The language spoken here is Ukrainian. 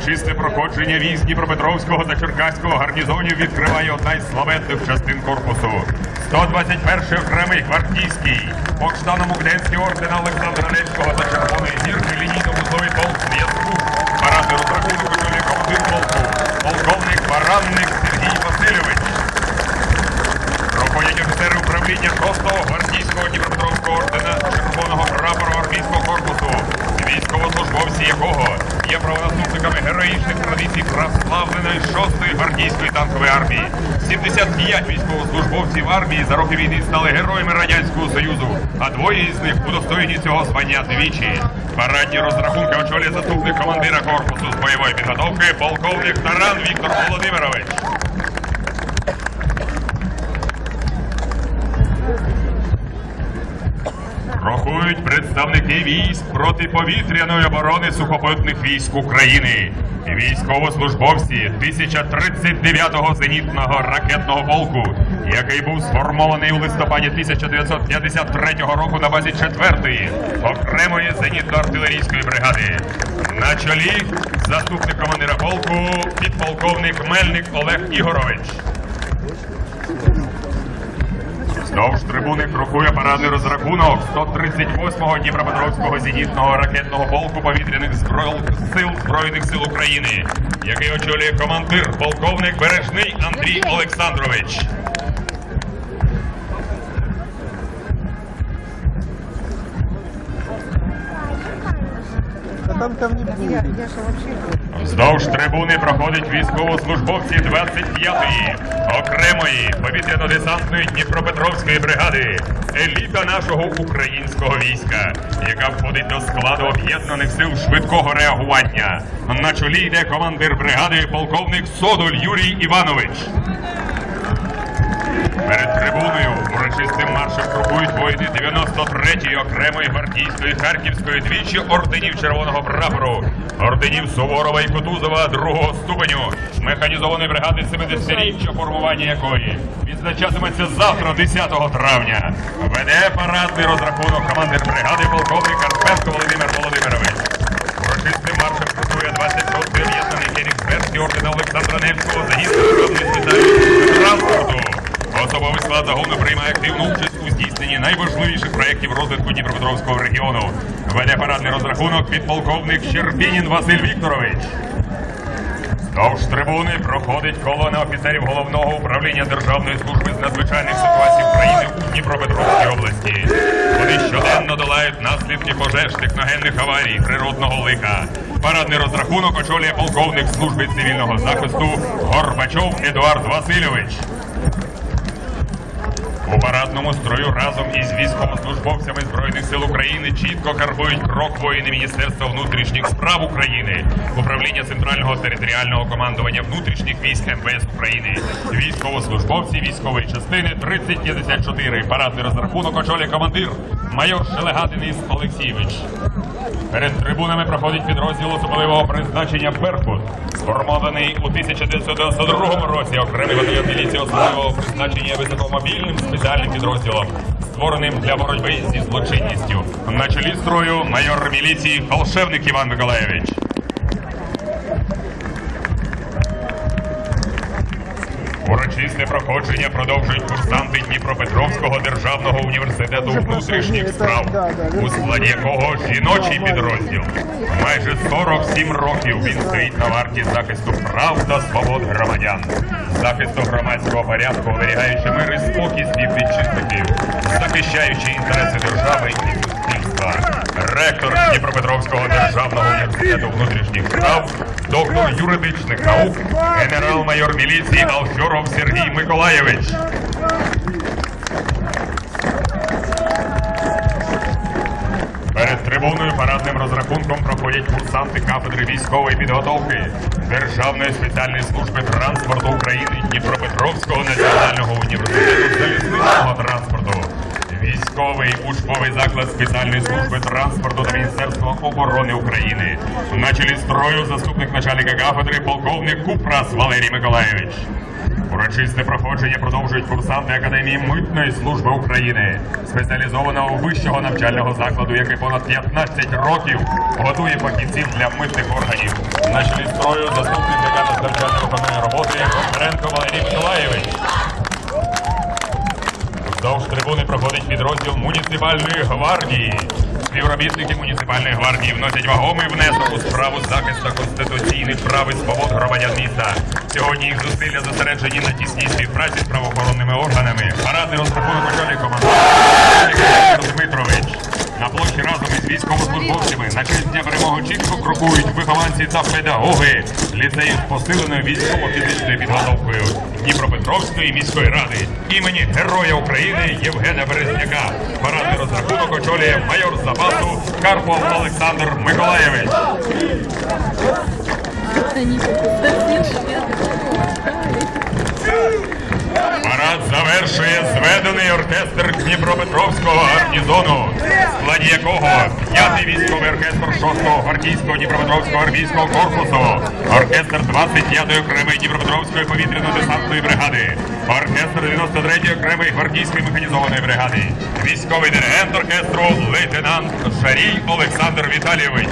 Урочисте проходження військ Дніпропетровського та Черкаського гарнізонів відкриває одна із славетних частин корпусу. 121-й окремий гвардійський, Покштаном Угденський ордена Олександра Невського та Червоної гірки лінійно-вузловий полк зв'язку, парадний розрахунок очолює командир полку, полковник Баранник Сергій Васильович. Проходять офіцери управління 6-го гвардійського Дніпропетровського ордена Червоного прапору армійського корпусу, військовослужбовці якого є правонаступниками героїчних традицій прославленої 6-ї гвардійської танкової армії. 75 військовослужбовців армії за роки війни стали героями Радянського Союзу, а двоє із них удостоєні цього звання двічі. Парадні розрахунки очолює заступник командира корпусу з бойової підготовки полковник Таран Віктор Володимирович. Рахують представники військ протиповітряної оборони сухопутних військ України. Військовослужбовці 1039-го зенітного ракетного полку, який був сформований у листопаді 1953 року на базі 4-ї окремої зенітно-артилерійської бригади. На чолі заступник командира полку підполковник Мельник Олег Ігорович. Вздовж трибуни крокує парадний розрахунок. 138-го Дніпропетровського зенітного ракетного полку повітряних зброй... сил Збройних сил України, який очолює командир полковник Бережний Андрій Олександрович. Вздовж трибуни проходять військовослужбовці 25-ї окремої повітряно-десантної Дніпропетровської бригади, еліта нашого українського війська, яка входить до складу об'єднаних сил швидкого реагування. На чолі йде командир бригади полковник Содоль Юрій Іванович. Перед трибуною урочистим маршем крокують воїни 93-ї окремої гвардійської Харківської двічі орденів Червоного прапору, орденів Суворова і Кутузова другого ступеню, механізованої бригади 70-річчя формування якої відзначатиметься завтра, 10 травня. Веде парадний розрахунок командир бригади полковник Карпенко Володимир загону приймає активну участь у здійсненні найважливіших проєктів розвитку Дніпропетровського регіону. Веде парадний розрахунок підполковник Щербінін Василь Вікторович. Вздовж трибуни проходить колона офіцерів головного управління Державної служби з надзвичайних ситуацій України у Дніпропетровській області. Вони щоденно долають наслідки пожеж, техногенних аварій, природного лиха. Парадний розрахунок очолює полковник служби цивільного захисту Горбачов Едуард Васильович. У парадному строю разом із військовослужбовцями Збройних сил України чітко карбують крок воїни Міністерства внутрішніх справ України, управління центрального територіального командування внутрішніх військ МВС України, військовослужбовці військової частини 3054. Парадний розрахунок очолює командир майор Шелегат Денис Олексійович. Перед трибунами проходить підрозділ особливого призначення Беркут, сформований у 1992 році окремий батальйон міліції особливого призначення високомобільним спеціальним підрозділом, створеним для боротьби зі злочинністю. На чолі строю майор міліції Волшебник Іван Миколаєвич. Урочисте проходження продовжують курсанти Дніпропетровського державного університету внутрішніх справ, у складі якого жіночий підрозділ. Майже 47 років він стоїть на варті захисту прав та свобод громадян, захисту громадського порядку, оберігаючи мир і спокій співвітчизників, захищаючи інтереси держави і суспільства. Ректор Дніпропетровського державного університету внутрішніх справ, доктор юридичних наук, генерал-майор міліції Алфьоров Сергій Миколаєвич. Перед трибуною парадним розрахунком проходять курсанти кафедри військової підготовки Державної спеціальної служби транспорту України Дніпропетровського національного університету залізничного транспорту. Військовий учбовий заклад спеціальної служби транспорту та Міністерства оборони України. На чолі строю заступник начальника кафедри полковник Купрас Валерій Миколаєвич. Урочисте проходження продовжують курсанти Академії митної служби України, спеціалізованого вищого навчального закладу, який понад 15 років готує фахівців для митних органів. На чолі строю заступник декана з навчально-виконної роботи Бондаренко Валерій Миколаєвич. Вздовж трибуни проходить підрозділ муніципальної гвардії. Співробітники муніципальної гвардії вносять вагомий внесок у справу захисту конституційних прав і свобод громадян міста. Сьогодні їх зусилля зосереджені на тісній співпраці з правоохоронними органами. Парадний розрахунок очолі Дмитрович. На площі разом із військовослужбовцями на честь дня перемоги чітко крокують вихованці та педагоги ліцею з посиленою військово-фізичною підготовкою Дніпропетровської міської ради імені Героя України Євгена Березняка. Парадний розрахунок очолює майор запасу Карпов Олександр Миколаєвич. Завершує зведений оркестр Дніпропетровського гарнізону, в складі якого п'ятий військовий оркестр 6-го гвардійського Дніпропетровського армійського корпусу, оркестр 25-ї окремої Дніпропетровської повітряно-десантної бригади, оркестр 93-ї окремої гвардійської механізованої бригади, військовий диригент оркестру лейтенант Шарій Олександр Віталійович.